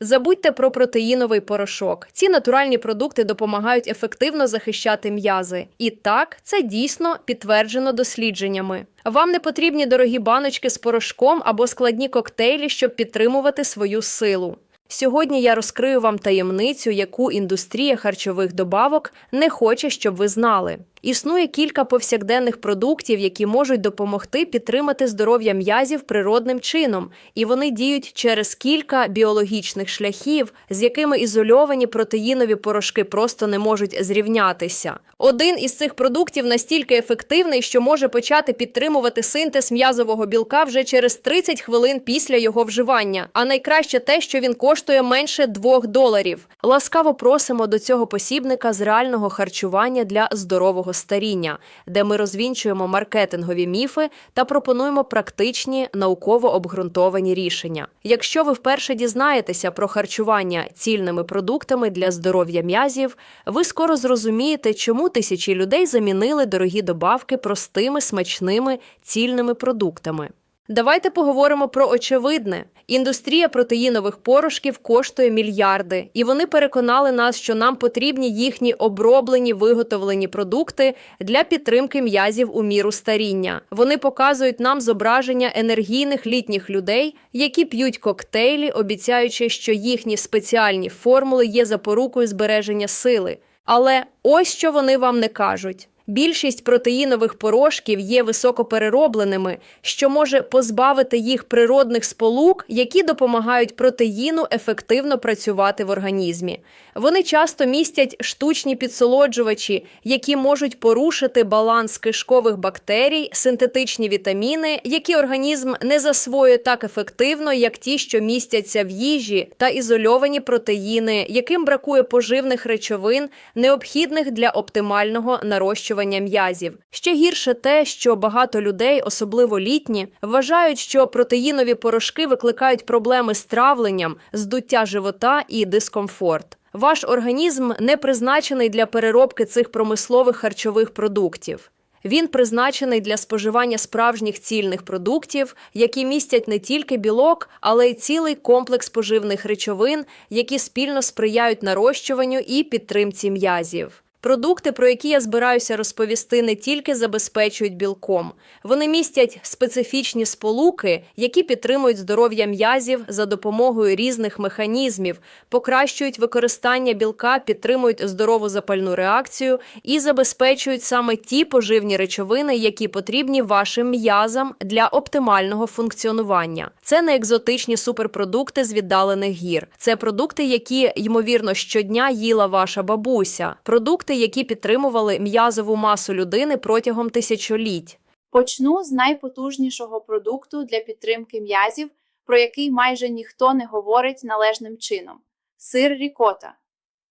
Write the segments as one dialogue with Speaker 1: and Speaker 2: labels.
Speaker 1: Забудьте про протеїновий порошок. Ці натуральні продукти допомагають ефективно захищати м'язи. І так, це дійсно підтверджено дослідженнями. Вам не потрібні дорогі баночки з порошком або складні коктейлі, щоб підтримувати свою силу. Сьогодні я розкрию вам таємницю, яку індустрія харчових добавок не хоче, щоб ви знали. Існує кілька повсякденних продуктів, які можуть допомогти підтримати здоров'я м'язів природним чином, і вони діють через кілька біологічних шляхів, з якими ізольовані протеїнові порошки просто не можуть зрівнятися. Один із цих продуктів настільки ефективний, що може почати підтримувати синтез м'язового білка вже через 30 хвилин після його вживання. А найкраще те, що він коштує менше 2 доларів. Ласкаво просимо до цього посібника з реального харчування для здорового старіння, де ми розвінчуємо маркетингові міфи та пропонуємо практичні науково обґрунтовані рішення. Якщо ви вперше дізнаєтеся про харчування цільними продуктами для здоров'я м'язів, ви скоро зрозумієте, чому тисячі людей замінили дорогі добавки простими смачними цільними продуктами. Давайте поговоримо про очевидне. Індустрія протеїнових порошків коштує мільярди, і вони переконали нас, що нам потрібні їхні оброблені виготовлені продукти для підтримки м'язів у міру старіння. Вони показують нам зображення енергійних літніх людей, які п'ють коктейлі, обіцяючи, що їхні спеціальні формули є запорукою збереження сили. Але ось що вони вам не кажуть. Більшість протеїнових порошків є високопереробленими, що може позбавити їх природних сполук, які допомагають протеїну ефективно працювати в організмі. Вони часто містять штучні підсолоджувачі, які можуть порушити баланс кишкових бактерій, синтетичні вітаміни, які організм не засвоює так ефективно, як ті, що містяться в їжі, та ізольовані протеїни, яким бракує поживних речовин, необхідних для оптимального нарощування м'язів. Ще гірше те, що багато людей, особливо літні, вважають, що протеїнові порошки викликають проблеми з травленням, здуття живота і дискомфорт. Ваш організм не призначений для переробки цих промислових харчових продуктів. Він призначений для споживання справжніх цільних продуктів, які містять не тільки білок, але й цілий комплекс поживних речовин, які спільно сприяють нарощуванню і підтримці м'язів. Продукти, про які я збираюся розповісти, не тільки забезпечують білком, вони містять специфічні сполуки, які підтримують здоров'я м'язів за допомогою різних механізмів, покращують використання білка, підтримують здорову запальну реакцію і забезпечують саме ті поживні речовини, які потрібні вашим м'язам для оптимального функціонування. Це не екзотичні суперпродукти з віддалених гір. Це продукти, які ймовірно щодня їла ваша бабуся. Продукти, які підтримували м'язову масу людини протягом тисячоліть.
Speaker 2: Почну з найпотужнішого продукту для підтримки м'язів, про який майже ніхто не говорить належним чином сир рікота.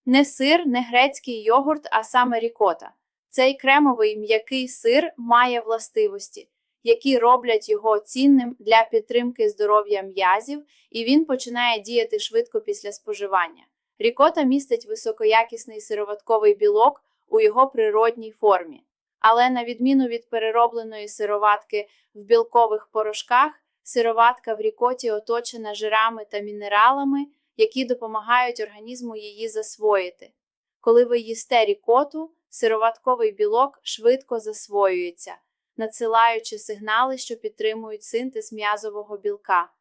Speaker 2: Не сир, не грецький йогурт, а саме рікота. Цей кремовий м'який сир має властивості, які роблять його цінним для підтримки здоров'я м'язів, і він починає діяти швидко після споживання. Рікота містить високоякісний сироватковий білок у його природній формі. Але на відміну від переробленої сироватки в білкових порошках, сироватка в рікоті оточена жирами та мінералами, які допомагають організму її засвоїти. Коли ви їсте рікоту, сироватковий білок швидко засвоюється, надсилаючи сигнали, що підтримують синтез м'язового білка.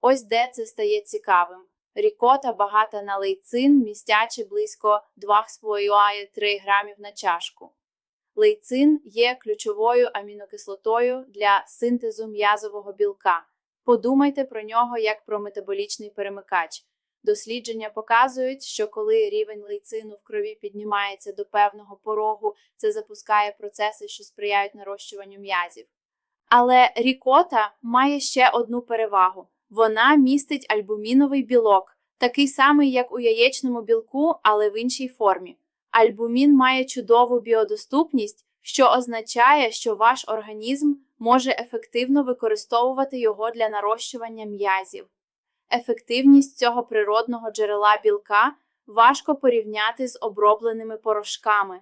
Speaker 2: Ось де це стає цікавим. Рікота багата на лейцин, містячи близько 2,5-3 грамів на чашку. Лейцин є ключовою амінокислотою для синтезу м'язового білка. Подумайте про нього як про метаболічний перемикач. Дослідження показують, що коли рівень лейцину в крові піднімається до певного порогу, це запускає процеси, що сприяють нарощуванню м'язів. Але рікота має ще одну перевагу: вона містить альбуміновий білок, такий самий, як у яєчному білку, але в іншій формі. Альбумін має чудову біодоступність, що означає, що ваш організм може ефективно використовувати його для нарощування м'язів. Ефективність цього природного джерела білка важко порівняти з обробленими порошками.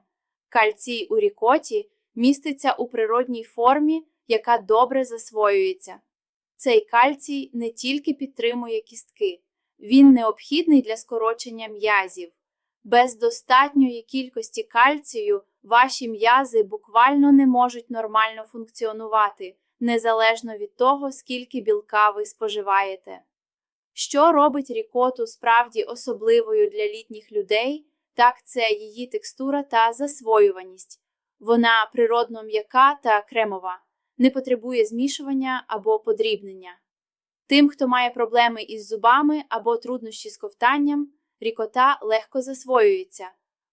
Speaker 2: Кальцій у рікоті міститься у природній формі, яка добре засвоюється. Цей кальцій не тільки підтримує кістки, Він необхідний для скорочення м'язів. Без достатньої кількості кальцію ваші м'язи буквально не можуть нормально функціонувати, незалежно від того, скільки білка ви споживаєте. Що робить рікоту справді особливою для літніх людей, так це її текстура та засвоюваність. Вона природно м'яка та кремова, не потребує змішування або подрібнення. Тим, хто має проблеми із зубами або труднощі з ковтанням, рікота легко засвоюється.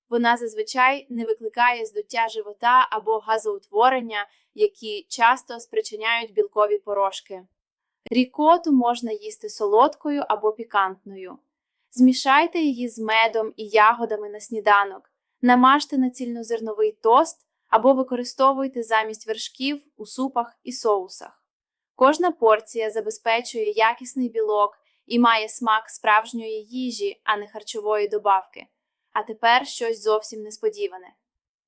Speaker 2: Вона зазвичай не викликає здуття живота або газоутворення, які часто спричиняють білкові порошки. Рікоту можна їсти солодкою або пікантною. Змішайте її з медом і ягодами на сніданок, намажте на цільнозерновий тост або використовуйте замість вершків у супах і соусах. Кожна порція забезпечує якісний білок і має смак справжньої їжі, а не харчової добавки. А тепер щось зовсім несподіване.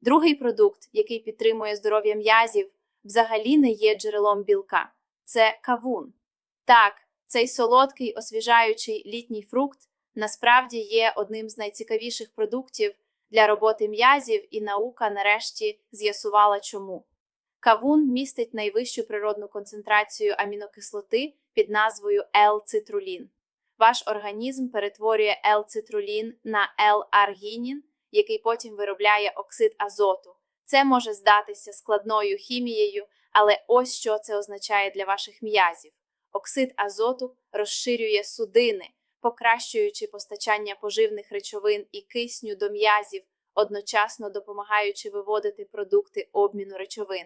Speaker 2: Другий продукт, який підтримує здоров'я м'язів, взагалі не є джерелом білка це кавун. Так, цей солодкий освіжаючий літній фрукт насправді є одним з найцікавіших продуктів для роботи м'язів, і наука нарешті з'ясувала чому. Кавун містить найвищу природну концентрацію амінокислоти під назвою L-цитрулін. Ваш організм перетворює L-цитрулін на L-аргінін, який потім виробляє оксид азоту. Це може здатися складною хімією, але ось що це означає для ваших м'язів. Оксид азоту розширює судини, покращуючи постачання поживних речовин і кисню до м'язів, одночасно допомагаючи виводити продукти обміну речовин.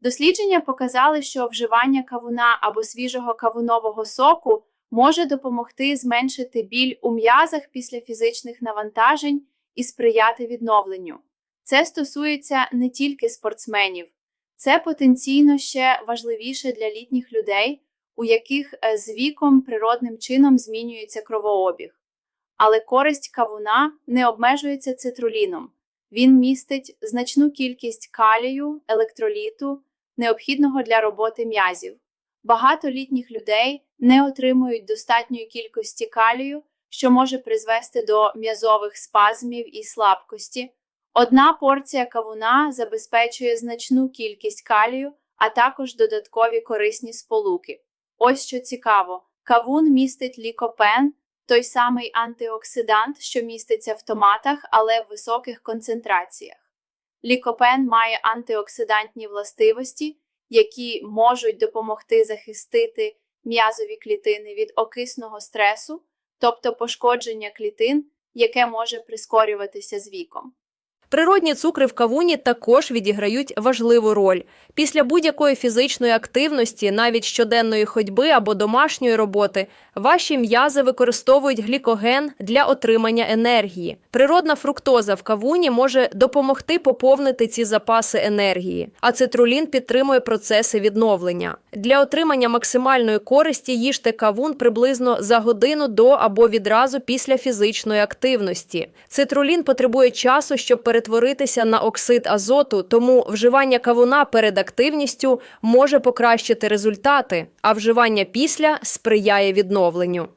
Speaker 2: Дослідження показали, що вживання кавуна або свіжого кавунового соку може допомогти зменшити біль у м'язах після фізичних навантажень і сприяти відновленню. Це стосується не тільки спортсменів, це потенційно ще важливіше для літніх людей, у яких е, з віком природним чином змінюється кровообіг. Але користь кавуна не обмежується цитруліном. Він містить значну кількість калію, електроліту, необхідного для роботи м'язів. Багато літніх людей не отримують достатньої кількості калію, що може призвести до м'язових спазмів і слабкості. Одна порція кавуна забезпечує значну кількість калію, а також додаткові корисні сполуки. Ось що цікаво: кавун містить лікопен, той самий антиоксидант, що міститься в томатах, але в високих концентраціях. Лікопен має антиоксидантні властивості, які можуть допомогти захистити м'язові клітини від окисного стресу, тобто пошкодження клітин, яке може прискорюватися з віком.
Speaker 1: Природні цукри в кавуні також відіграють важливу роль. Після будь-якої фізичної активності, навіть щоденної ходьби або домашньої роботи, ваші м'язи використовують глікоген для отримання енергії. Природна фруктоза в кавуні може допомогти поповнити ці запаси енергії, а цитрулін підтримує процеси відновлення. Для отримання максимальної користі їжте кавун приблизно за годину до або відразу після фізичної активності. Цитрулін потребує часу, щоб перетворитися на оксид азоту, тому вживання кавуна перед активністю може покращити результати, а вживання після сприяє відновленню.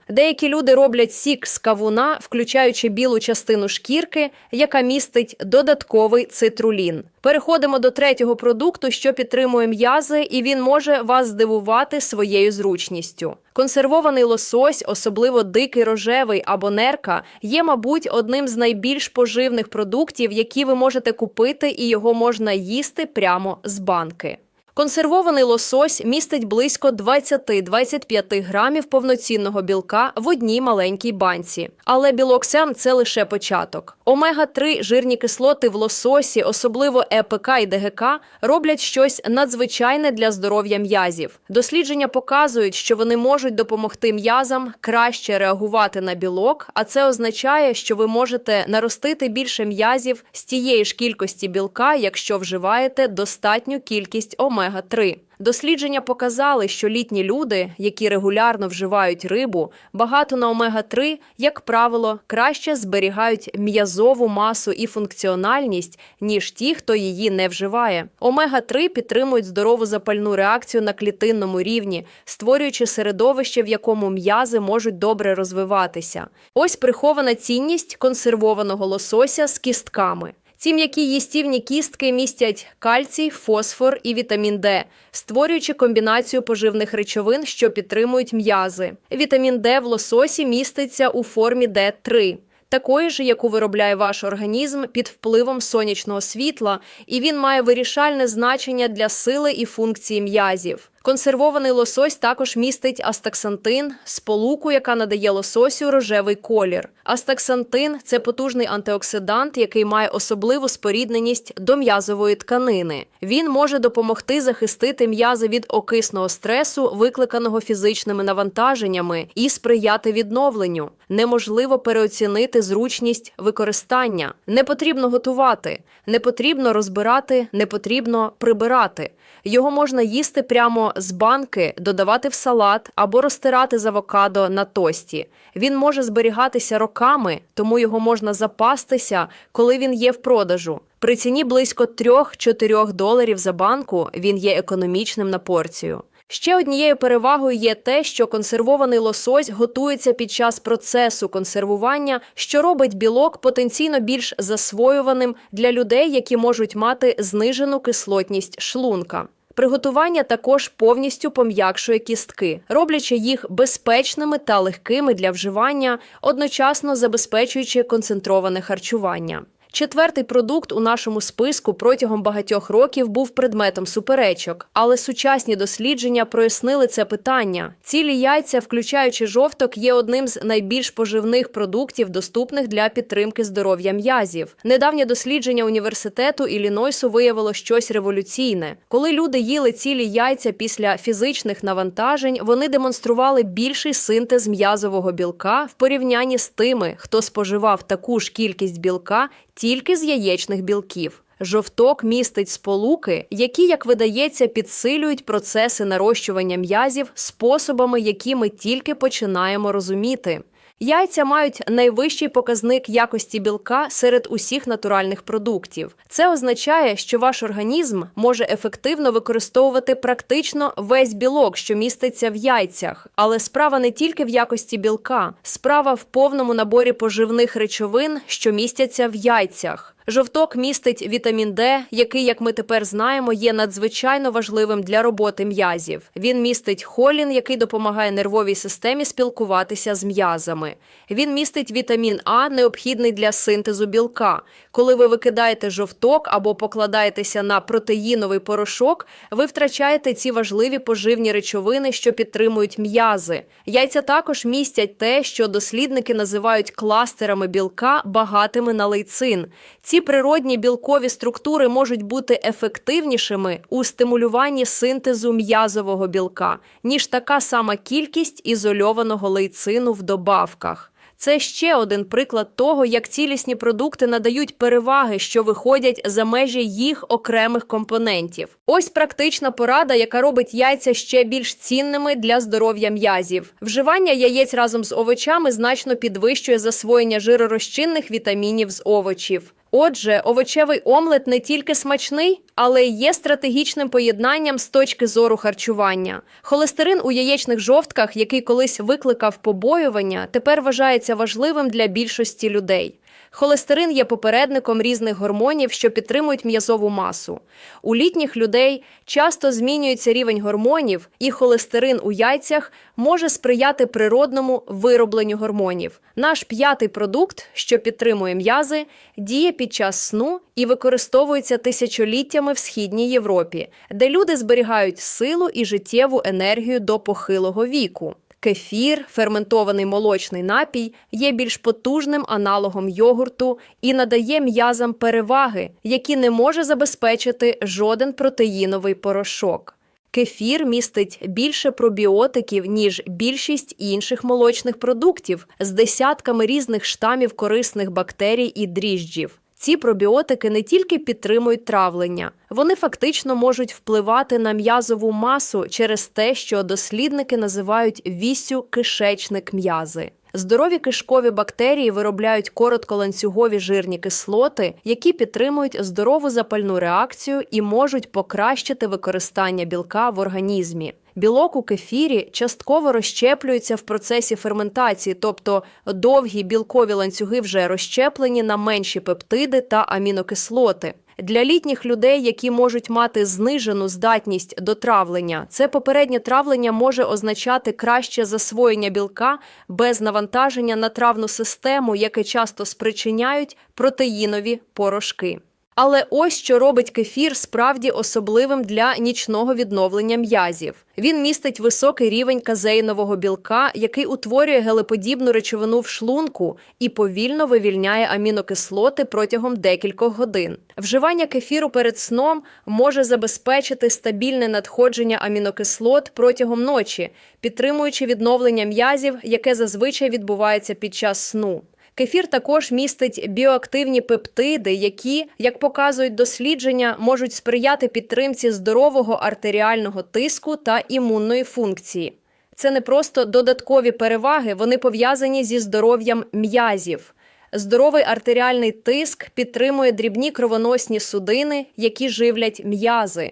Speaker 1: Деякі люди роблять сік з кавуна, включаючи білу частину шкірки, яка містить додатковий цитрулін. Переходимо до третього продукту, що підтримує м'язи, і він може вас здивувати своєю зручністю. Консервований лосось, особливо дикий рожевий або нерка, є, мабуть, одним з найбільш поживних продуктів, які ви можете купити, і його можна їсти прямо з банки. Консервований лосось містить близько 20-25 грамів повноцінного білка в одній маленькій банці. Але білок сем – це лише початок. Омега-3 жирні кислоти в лососі, особливо ЕПК і ДГК, роблять щось надзвичайне для здоров'я м'язів. Дослідження показують, що вони можуть допомогти м'язам краще реагувати на білок, а це означає, що ви можете наростити більше м'язів з тієї ж кількості білка, якщо вживаєте достатню кількість омега омега-3. Дослідження показали, що літні люди, які регулярно вживають рибу, багато на омега-3, як правило, краще зберігають м'язову масу і функціональність, ніж ті, хто її не вживає. Омега-3 підтримують здорову запальну реакцію на клітинному рівні, створюючи середовище, в якому м'язи можуть добре розвиватися. Ось прихована цінність консервованого лосося з кістками. Ці м'які їстівні кістки містять кальцій, фосфор і вітамін Д, створюючи комбінацію поживних речовин, що підтримують м'язи. Вітамін Д в лососі міститься у формі Д3, такої ж, яку виробляє ваш організм під впливом сонячного світла, і він має вирішальне значення для сили і функції м'язів. Консервований лосось також містить астаксантин, сполуку, яка надає лососю рожевий колір. Астаксантин це потужний антиоксидант, який має особливу спорідненість до м'язової тканини. Він може допомогти захистити м'язи від окисного стресу, викликаного фізичними навантаженнями, і сприяти відновленню. Неможливо переоцінити зручність використання. Не потрібно готувати, не потрібно розбирати, не потрібно прибирати. Його можна їсти прямо з банки, додавати в салат або розтирати з авокадо на тості. Він може зберігатися роками, тому його можна запастися, коли він є в продажу. При ціні близько 3-4 доларів за банку він є економічним на порцію. Ще однією перевагою є те, що консервований лосось готується під час процесу консервування, що робить білок потенційно більш засвоюваним для людей, які можуть мати знижену кислотність шлунка. Приготування також повністю пом'якшує кістки, роблячи їх безпечними та легкими для вживання, одночасно забезпечуючи концентроване харчування. Четвертий продукт у нашому списку протягом багатьох років був предметом суперечок, але сучасні дослідження прояснили це питання. Цілі яйця, включаючи жовток, є одним з найбільш поживних продуктів, доступних для підтримки здоров'я м'язів. Недавнє дослідження університету Іллінойсу виявило щось революційне. Коли люди їли цілі яйця після фізичних навантажень, вони демонстрували більший синтез м'язового білка в порівнянні з тими, хто споживав таку ж кількість білка тільки з яєчних білків. Жовток містить сполуки, які, як видається, підсилюють процеси нарощування м'язів способами, які ми тільки починаємо розуміти. Яйця мають найвищий показник якості білка серед усіх натуральних продуктів. Це означає, що ваш організм може ефективно використовувати практично весь білок, що міститься в яйцях. Але справа не тільки в якості білка, справа в повному наборі поживних речовин, що містяться в яйцях. Жовток містить вітамін Д, який, як ми тепер знаємо, є надзвичайно важливим для роботи м'язів. Він містить холін, який допомагає нервовій системі спілкуватися з м'язами. Він містить вітамін А, необхідний для синтезу білка. Коли ви викидаєте жовток або покладаєтеся на протеїновий порошок, ви втрачаєте ці важливі поживні речовини, що підтримують м'язи. Яйця також містять те, що дослідники називають кластерами білка, багатими на лейцин. Ці природні білкові структури можуть бути ефективнішими у стимулюванні синтезу м'язового білка, ніж така сама кількість ізольованого лейцину в добавках. Це ще один приклад того, як цілісні продукти надають переваги, що виходять за межі їх окремих компонентів. Ось практична порада, яка робить яйця ще більш цінними для здоров'я м'язів. Вживання яєць разом з овочами значно підвищує засвоєння жиророзчинних вітамінів з овочів. Отже, овочевий омлет не тільки смачний, але й є стратегічним поєднанням з точки зору харчування. Холестерин у яєчних жовтках, який колись викликав побоювання, тепер вважається важливим для більшості людей. Холестерин є попередником різних гормонів, що підтримують м'язову масу. У літніх людей часто змінюється рівень гормонів, і холестерин у яйцях може сприяти природному виробленню гормонів. Наш п'ятий продукт, що підтримує м'язи, діє під час сну і використовується тисячоліттями в східній Європі, де люди зберігають силу і життєву енергію до похилого віку. Кефір, ферментований молочний напій, є більш потужним аналогом йогурту і надає м'язам переваги, які не може забезпечити жоден протеїновий порошок. Кефір містить більше пробіотиків, ніж більшість інших молочних продуктів з десятками різних штамів корисних бактерій і дріжджів. Ці пробіотики не тільки підтримують травлення, вони фактично можуть впливати на м'язову масу через те, що дослідники називають вісю кишечник м'язи. Здорові кишкові бактерії виробляють коротколанцюгові жирні кислоти, які підтримують здорову запальну реакцію і можуть покращити використання білка в організмі. Білок у кефірі частково розщеплюється в процесі ферментації, тобто довгі білкові ланцюги вже розщеплені на менші пептиди та амінокислоти. Для літніх людей, які можуть мати знижену здатність до травлення, це попереднє травлення може означати краще засвоєння білка без навантаження на травну систему, яке часто спричиняють протеїнові порошки. Але ось що робить кефір справді особливим для нічного відновлення м'язів. Він містить високий рівень казеїнового білка, який утворює гелеподібну речовину в шлунку і повільно вивільняє амінокислоти протягом декількох годин. Вживання кефіру перед сном може забезпечити стабільне надходження амінокислот протягом ночі, підтримуючи відновлення м'язів, яке зазвичай відбувається під час сну. Кефір також містить біоактивні пептиди, які, як показують дослідження, можуть сприяти підтримці здорового артеріального тиску та імунної функції. Це не просто додаткові переваги, вони пов'язані зі здоров'ям м'язів. Здоровий артеріальний тиск підтримує дрібні кровоносні судини, які живлять м'язи.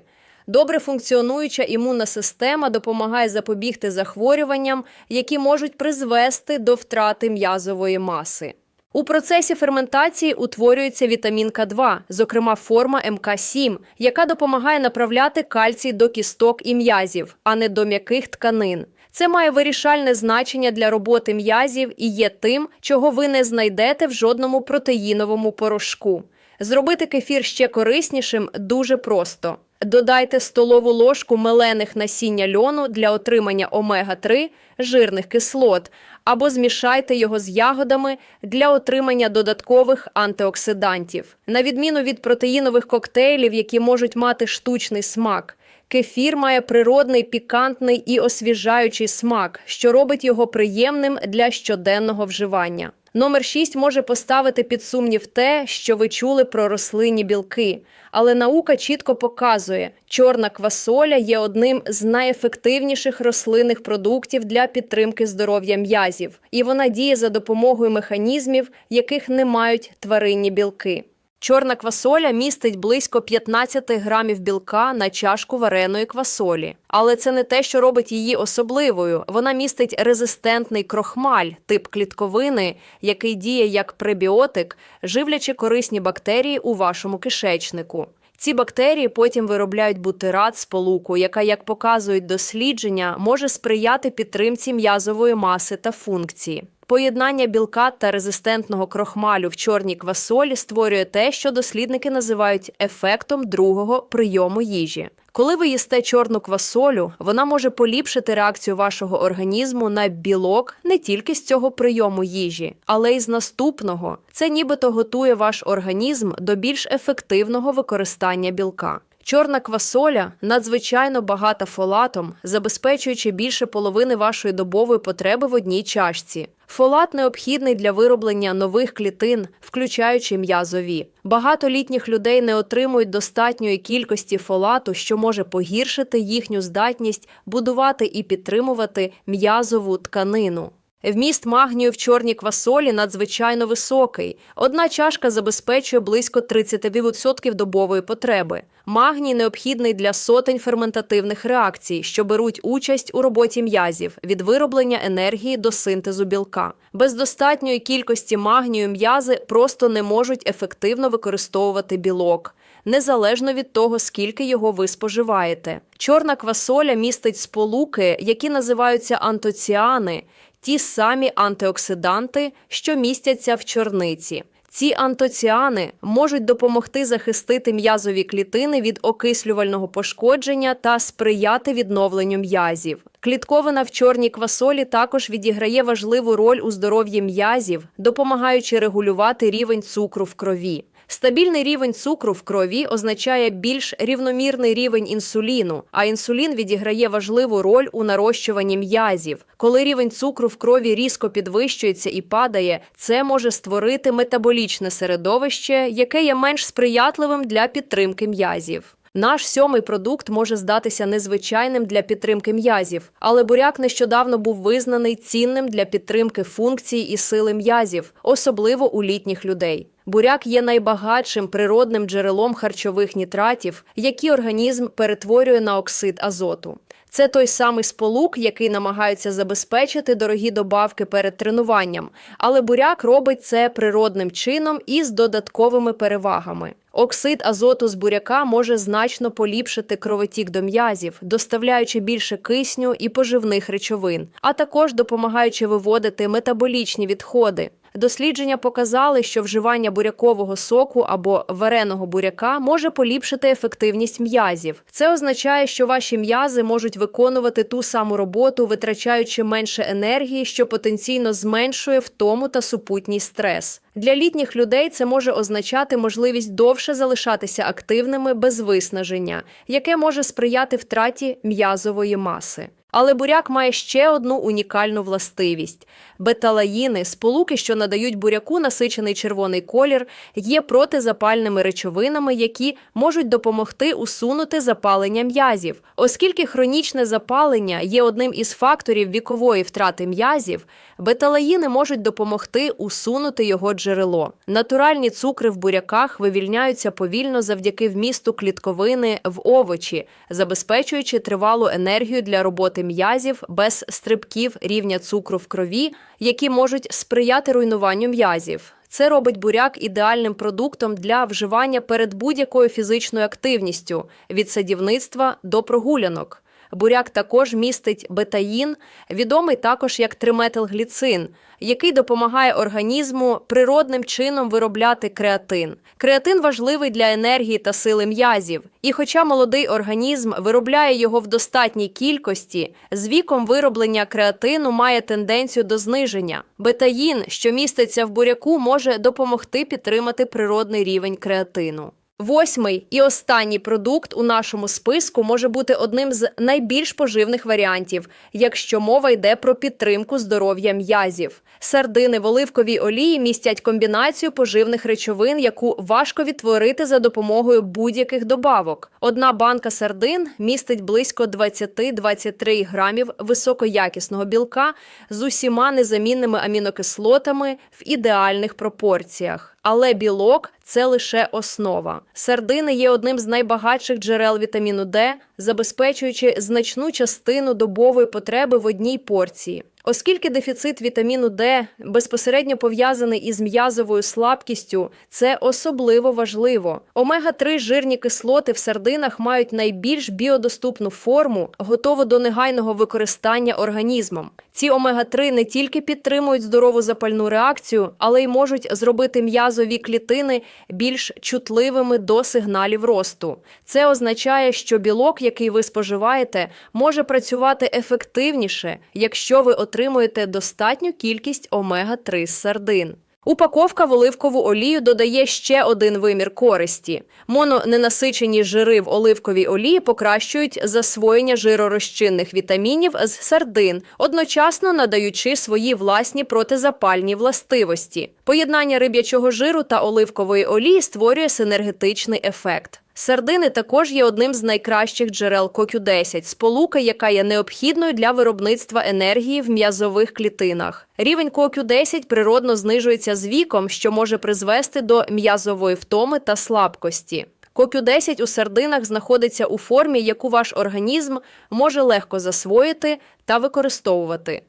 Speaker 1: Добре функціонуюча імунна система допомагає запобігти захворюванням, які можуть призвести до втрати м'язової маси. У процесі ферментації утворюється вітамін К2, зокрема форма МК7, яка допомагає направляти кальцій до кісток і м'язів, а не до м'яких тканин. Це має вирішальне значення для роботи м'язів і є тим, чого ви не знайдете в жодному протеїновому порошку. Зробити кефір ще кориснішим дуже просто. Додайте столову ложку мелених насіння льону для отримання омега-3 жирних кислот, або змішайте його з ягодами для отримання додаткових антиоксидантів. На відміну від протеїнових коктейлів, які можуть мати штучний смак, кефір має природний пікантний і освіжаючий смак, що робить його приємним для щоденного вживання. Номер 6 може поставити під сумнів те, що ви чули про рослинні білки. Але наука чітко показує, чорна квасоля є одним з найефективніших рослинних продуктів для підтримки здоров'я м'язів, і вона діє за допомогою механізмів, яких не мають тваринні білки. Чорна квасоля містить близько 15 грамів білка на чашку вареної квасолі. Але це не те, що робить її особливою. Вона містить резистентний крохмаль, тип клітковини, який діє як пребіотик, живлячи корисні бактерії у вашому кишечнику. Ці бактерії потім виробляють бутират сполуку, яка, як показують дослідження, може сприяти підтримці м'язової маси та функції. Поєднання білка та резистентного крохмалю в чорній квасолі створює те, що дослідники називають ефектом другого прийому їжі. Коли ви їсте чорну квасолю, вона може поліпшити реакцію вашого організму на білок не тільки з цього прийому їжі, але й з наступного. Це нібито готує ваш організм до більш ефективного використання білка. Чорна квасоля надзвичайно багата фолатом, забезпечуючи більше половини вашої добової потреби в одній чашці. Фолат необхідний для вироблення нових клітин, включаючи м'язові. Багато літніх людей не отримують достатньої кількості фолату, що може погіршити їхню здатність будувати і підтримувати м'язову тканину. Вміст магнію в чорній квасолі надзвичайно високий. Одна чашка забезпечує близько 30% добової потреби. Магній необхідний для сотень ферментативних реакцій, що беруть участь у роботі м'язів від вироблення енергії до синтезу білка. Без достатньої кількості магнію м'язи просто не можуть ефективно використовувати білок. Незалежно від того, скільки його ви споживаєте. Чорна квасоля містить сполуки, які називаються антоціани, ті самі антиоксиданти, що містяться в чорниці. Ці антоціани можуть допомогти захистити м'язові клітини від окислювального пошкодження та сприяти відновленню м'язів. Клітковина в чорній квасолі також відіграє важливу роль у здоров'ї м'язів, допомагаючи регулювати рівень цукру в крові. Стабільний рівень цукру в крові означає більш рівномірний рівень інсуліну, а інсулін відіграє важливу роль у нарощуванні м'язів. Коли рівень цукру в крові різко підвищується і падає, це може створити метаболічне середовище, яке є менш сприятливим для підтримки м'язів. Наш сьомий продукт може здатися незвичайним для підтримки м'язів, але буряк нещодавно був визнаний цінним для підтримки функцій і сили м'язів, особливо у літніх людей. Буряк є найбагатшим природним джерелом харчових нітратів, які організм перетворює на оксид азоту. Це той самий сполук, який намагаються забезпечити дорогі добавки перед тренуванням, але буряк робить це природним чином і з додатковими перевагами. Оксид азоту з буряка може значно поліпшити кровотік до м'язів, доставляючи більше кисню і поживних речовин, а також допомагаючи виводити метаболічні відходи. Дослідження показали, що вживання бурякового соку або вареного буряка може поліпшити ефективність м'язів. Це означає, що ваші м'язи можуть виконувати ту саму роботу, витрачаючи менше енергії, що потенційно зменшує втому та супутній стрес. Для літніх людей це може означати можливість довше залишатися активними без виснаження, яке може сприяти втраті м'язової маси. Але буряк має ще одну унікальну властивість: беталаїни, сполуки, що надають буряку насичений червоний колір, є протизапальними речовинами, які можуть допомогти усунути запалення м'язів. Оскільки хронічне запалення є одним із факторів вікової втрати м'язів, беталаїни можуть допомогти усунути його джерело. Натуральні цукри в буряках вивільняються повільно завдяки вмісту клітковини в овочі, забезпечуючи тривалу енергію для роботи м'язів без стрибків рівня цукру в крові, які можуть сприяти руйнуванню м'язів. Це робить буряк ідеальним продуктом для вживання перед будь-якою фізичною активністю від садівництва до прогулянок. Буряк також містить бетаїн, відомий також як триметилгліцин, який допомагає організму природним чином виробляти креатин. Креатин важливий для енергії та сили м'язів, і хоча молодий організм виробляє його в достатній кількості, з віком вироблення креатину має тенденцію до зниження. Бетаїн, що міститься в буряку, може допомогти підтримати природний рівень креатину. Восьмий і останній продукт у нашому списку може бути одним з найбільш поживних варіантів, якщо мова йде про підтримку здоров'я м'язів. Сардини в оливковій олії містять комбінацію поживних речовин, яку важко відтворити за допомогою будь-яких добавок. Одна банка сардин містить близько 20-23 грамів високоякісного білка з усіма незамінними амінокислотами в ідеальних пропорціях. Але білок це лише основа. Сардини є одним з найбагатших джерел вітаміну Д, забезпечуючи значну частину добової потреби в одній порції. Оскільки дефіцит вітаміну Д безпосередньо пов'язаний із м'язовою слабкістю, це особливо важливо. Омега-3 жирні кислоти в сардинах мають найбільш біодоступну форму, готову до негайного використання організмом. Ці омега-3 не тільки підтримують здорову запальну реакцію, але й можуть зробити м'язові клітини більш чутливими до сигналів росту. Це означає, що білок, який ви споживаєте, може працювати ефективніше, якщо ви отримуєте достатню кількість омега-3 з сардин. Упаковка в оливкову олію додає ще один вимір користі. Мононенасичені жири в оливковій олії покращують засвоєння жиророзчинних вітамінів з сардин, одночасно надаючи свої власні протизапальні властивості. Поєднання риб'ячого жиру та оливкової олії створює синергетичний ефект. Сардини також є одним з найкращих джерел CoQ10, сполука, яка є необхідною для виробництва енергії в м'язових клітинах. Рівень CoQ10 природно знижується з віком, що може призвести до м'язової втоми та слабкості. CoQ10 у сардинах знаходиться у формі, яку ваш організм може легко засвоїти та використовувати.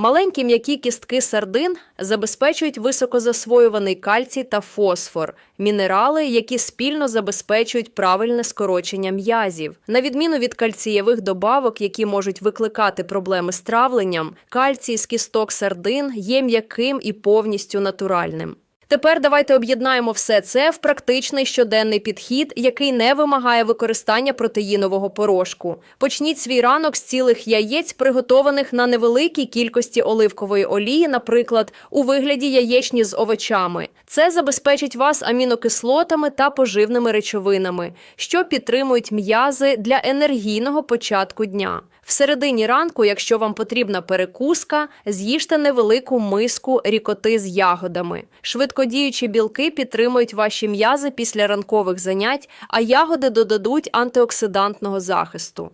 Speaker 1: Маленькі м'які кістки сардин забезпечують високозасвоюваний кальцій та фосфор, мінерали, які спільно забезпечують правильне скорочення м'язів. На відміну від кальцієвих добавок, які можуть викликати проблеми з травленням, кальцій з кісток сардин є м'яким і повністю натуральним. Тепер давайте об'єднаємо все це в практичний щоденний підхід, який не вимагає використання протеїнового порошку. Почніть свій ранок з цілих яєць, приготованих на невеликій кількості оливкової олії, наприклад, у вигляді яєчні з овочами. Це забезпечить вас амінокислотами та поживними речовинами, що підтримують м'язи для енергійного початку дня. В середині ранку, якщо вам потрібна перекуска, з'їжте невелику миску рікоти з ягодами. Швидкодіючі білки підтримують ваші м'язи після ранкових занять, а ягоди додадуть антиоксидантного захисту.